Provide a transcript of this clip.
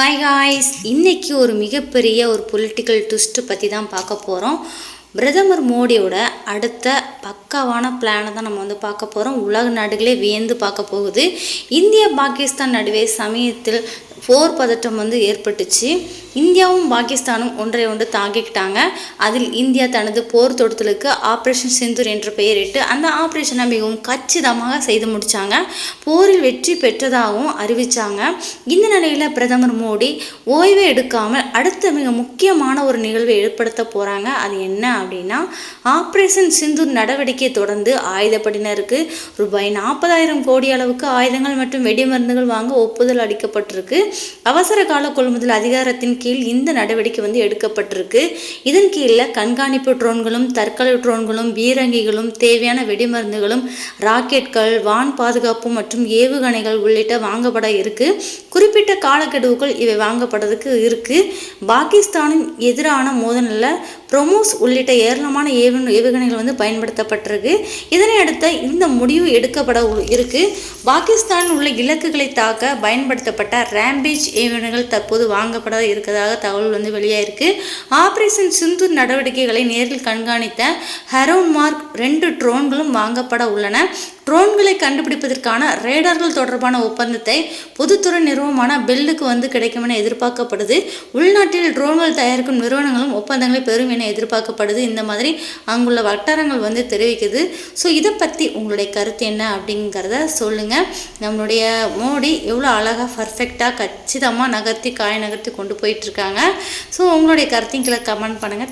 Hi ஹாய்ஸ் இன்றைக்கி ஒரு மிகப்பெரிய ஒரு பொலிட்டிக்கல் ட்விஸ்ட்டு பற்றி தான் பார்க்க போகிறோம் பிரதமர் மோடியோட அடுத்த பக் பக்காவான பிளானை தான் நம்ம வந்து பார்க்க போகிறோம் உலக நாடுகளே வியந்து பார்க்க போகுது. இந்தியா பாகிஸ்தான் நடுவே சமயத்தில் போர் பதட்டம் வந்து ஏற்பட்டுச்சு. இந்தியாவும் பாகிஸ்தானும் ஒன்றை ஒன்று தாங்கிக்கிட்டாங்க. அதில் இந்தியா தனது போர் தொடுத்தலுக்கு ஆப்ரேஷன் சிந்தூர் என்ற பெயரிட்டு அந்த ஆப்ரேஷனை மிகவும் கச்சிதமாக செய்து முடித்தாங்க போரில் வெற்றி பெற்றதாகவும் அறிவித்தாங்க இந்த நிலையில் பிரதமர் மோடி ஓய்வு எடுக்காமல் அடுத்த மிக முக்கியமான ஒரு நிகழ்வை ஏற்படுத்த போகிறாங்க அது என்ன அப்படின்னா ஆப்ரேஷன் சிந்தூர் நடவடிக்கை நடவடிக்கையை தொடர்ந்து ஆயுதப்படினருக்கு ரூபாய் நாற்பதாயிரம் கோடி அளவுக்கு ஆயுதங்கள் மற்றும் வெடிமருந்துகள் வாங்க ஒப்புதல் அளிக்கப்பட்டிருக்கு. அவசர கால கொள்முதல் அதிகாரத்தின் கீழ் இந்த நடவடிக்கை வந்து எடுக்கப்பட்டிருக்கு. இதன் கீழே கண்காணிப்பு ட்ரோன்களும் தற்கொலை ட்ரோன்களும் பீரங்கிகளும் தேவையான வெடிமருந்துகளும் ராக்கெட்கள் வான் பாதுகாப்பு மற்றும் ஏவுகணைகள் உள்ளிட்ட வாங்கப்பட இருக்கு. குறிப்பிட்ட காலக்கெடுவுக்குள் இவை வாங்கப்படுறதுக்கு இருக்கு. பாகிஸ்தானின் எதிரான மோதலில் ப்ரொமோஸ் உள்ளிட்ட ஏராளமான ஏவு ஏவுகணைகள் வந்து பயன்படுத்தப்பட்டிருக்கு. இதனை இதனையடுத்து இந்த முடிவு எடுக்கப்பட இருக்கு. பாகிஸ்தான் உள்ள இலக்குகளை தாக்க பயன்படுத்தப்பட்ட ரேம்பேஜ் ஏவுகணைகள் தற்போது வாங்கப்பட இருக்கிறதாக தகவல் வந்து வெளியாயிருக்கு. ஆபரேஷன் சிந்து நடவடிக்கைகளை நேரில் கண்காணித்த ஹரோன் மார்க் ரெண்டு ட்ரோன்களும் வாங்கப்பட உள்ளன. ட்ரோன்களை கண்டுபிடிப்பதற்கான ரேடார்கள் தொடர்பான ஒப்பந்தத்தை பொதுத்துறை நிறுவனமான பெல்லுக்கு வந்து கிடைக்கும் என எதிர்பார்க்கப்படுது. உள்நாட்டில் ட்ரோன்கள் தயாரிக்கும் நிறுவனங்களும் ஒப்பந்தங்களை பெறும் என எதிர்பார்க்கப்படுது. இந்த மாதிரி அங்குள்ள வட்டாரங்கள் வந்து தெரிவிக்குது. ஸோ இதை பற்றி உங்களுடைய கருத்து என்ன அப்படிங்கிறத சொல்லுங்கள் நம்மளுடைய மோடி எவ்வளோ அழகாக பர்ஃபெக்டாக கச்சிதமாக நகர்த்தி காய நகர்த்தி கொண்டு போயிட்டுருக்காங்க ஸோ உங்களுடைய கருத்தையும் கீழே கமெண்ட் பண்ணுங்கள்